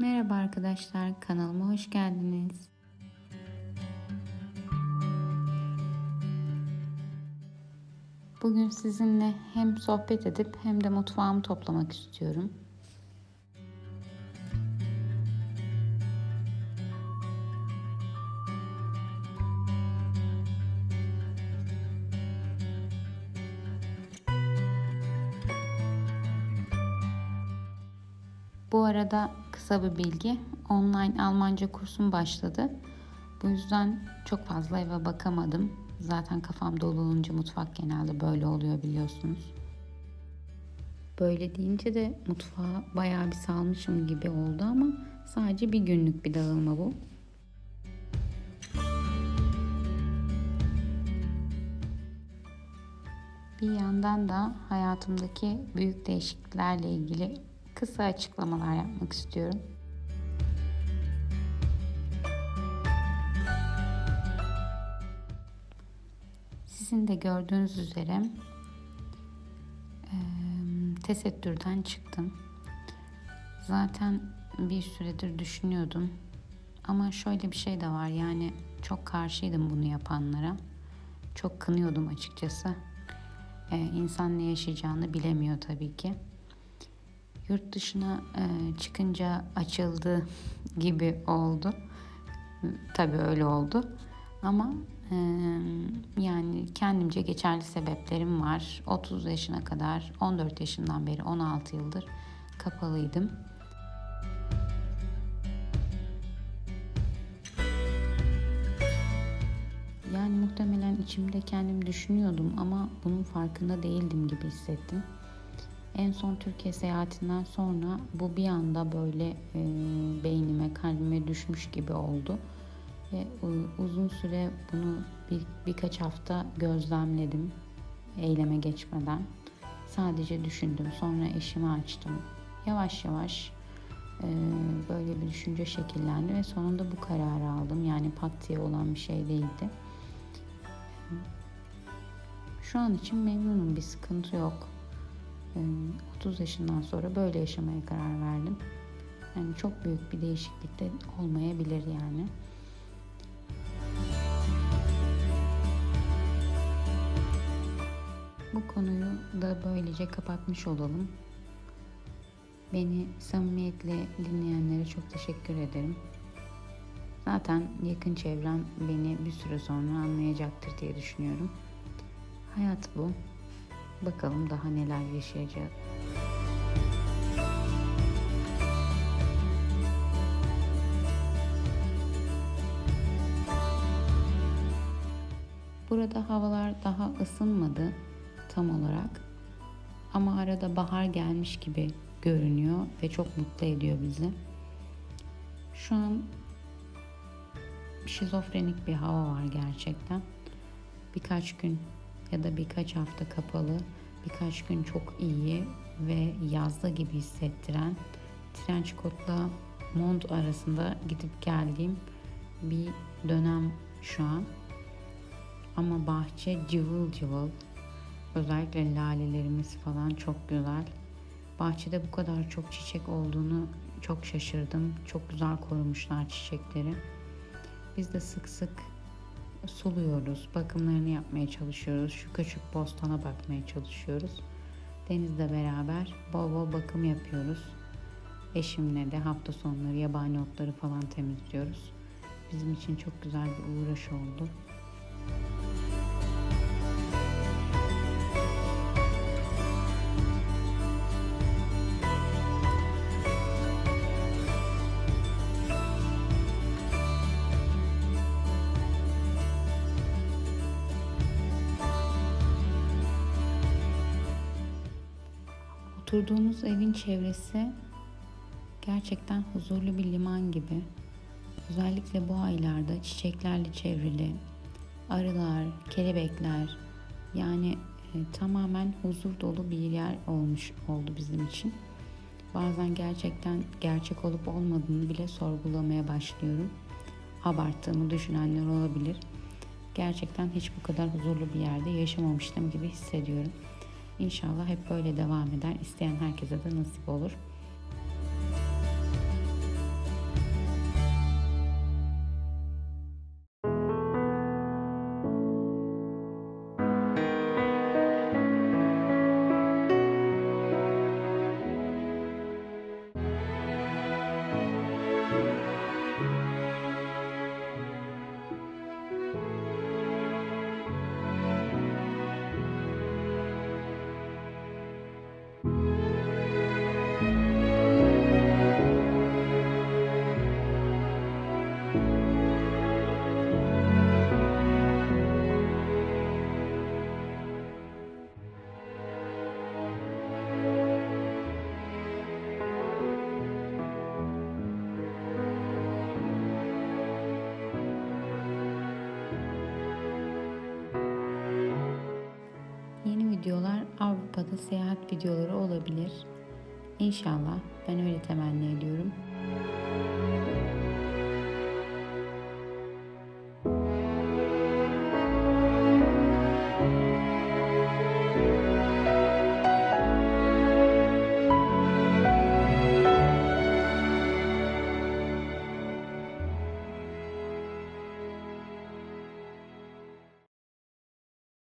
Merhaba arkadaşlar, kanalıma hoş geldiniz. Bugün sizinle hem sohbet edip hem de mutfağımı toplamak istiyorum. Bu arada kısa bir bilgi. Online Almanca kursum başladı. Bu yüzden çok fazla eve bakamadım. Zaten kafam dolu olunca mutfak genelde böyle oluyor biliyorsunuz. Böyle deyince de mutfağa bayağı bir salmışım gibi oldu ama sadece bir günlük bir dağılma bu. Bir yandan da hayatımdaki büyük değişikliklerle ilgili kısa açıklamalar yapmak istiyorum. Sizin de gördüğünüz üzere tesettürden çıktım. Zaten bir süredir düşünüyordum. Ama şöyle bir şey de var yani çok karşıydım bunu yapanlara. Çok kınıyordum açıkçası. Ee, insan ne yaşayacağını bilemiyor tabii ki. Yurt dışına e, çıkınca açıldı gibi oldu. Tabii öyle oldu. Ama e, yani kendimce geçerli sebeplerim var. 30 yaşına kadar, 14 yaşından beri 16 yıldır kapalıydım. Yani muhtemelen içimde kendim düşünüyordum ama bunun farkında değildim gibi hissettim. En son Türkiye seyahatinden sonra bu bir anda böyle e, beynime, kalbime düşmüş gibi oldu. Ve uzun süre bunu bir, birkaç hafta gözlemledim eyleme geçmeden. Sadece düşündüm. Sonra eşimi açtım. Yavaş yavaş e, böyle bir düşünce şekillendi ve sonunda bu kararı aldım. Yani pat diye olan bir şey değildi. Şu an için memnunum. Bir sıkıntı yok. 30 yaşından sonra böyle yaşamaya karar verdim. Yani çok büyük bir değişiklik de olmayabilir yani. Bu konuyu da böylece kapatmış olalım. Beni samimiyetle dinleyenlere çok teşekkür ederim. Zaten yakın çevrem beni bir süre sonra anlayacaktır diye düşünüyorum. Hayat bu. Bakalım daha neler yaşayacağız. Burada havalar daha ısınmadı tam olarak. Ama arada bahar gelmiş gibi görünüyor ve çok mutlu ediyor bizi. Şu an şizofrenik bir hava var gerçekten. Birkaç gün ya da birkaç hafta kapalı, birkaç gün çok iyi ve yazda gibi hissettiren trench coat'la mont arasında gidip geldiğim bir dönem şu an. Ama bahçe cıvıl cıvıl. Özellikle lalelerimiz falan çok güzel. Bahçede bu kadar çok çiçek olduğunu çok şaşırdım. Çok güzel korumuşlar çiçekleri. Biz de sık sık suluyoruz, bakımlarını yapmaya çalışıyoruz. Şu küçük bostana bakmaya çalışıyoruz. Denizle beraber bol bol bakım yapıyoruz. Eşimle de hafta sonları yabani otları falan temizliyoruz. Bizim için çok güzel bir uğraş oldu. Oturduğumuz evin çevresi gerçekten huzurlu bir liman gibi. Özellikle bu aylarda çiçeklerle çevrili, arılar, kelebekler yani e, tamamen huzur dolu bir yer olmuş oldu bizim için. Bazen gerçekten gerçek olup olmadığını bile sorgulamaya başlıyorum. Abarttığımı düşünenler olabilir. Gerçekten hiç bu kadar huzurlu bir yerde yaşamamıştım gibi hissediyorum. İnşallah hep böyle devam eder. İsteyen herkese de nasip olur. Videolar Avrupa'da seyahat videoları olabilir. İnşallah ben öyle temenni ediyorum.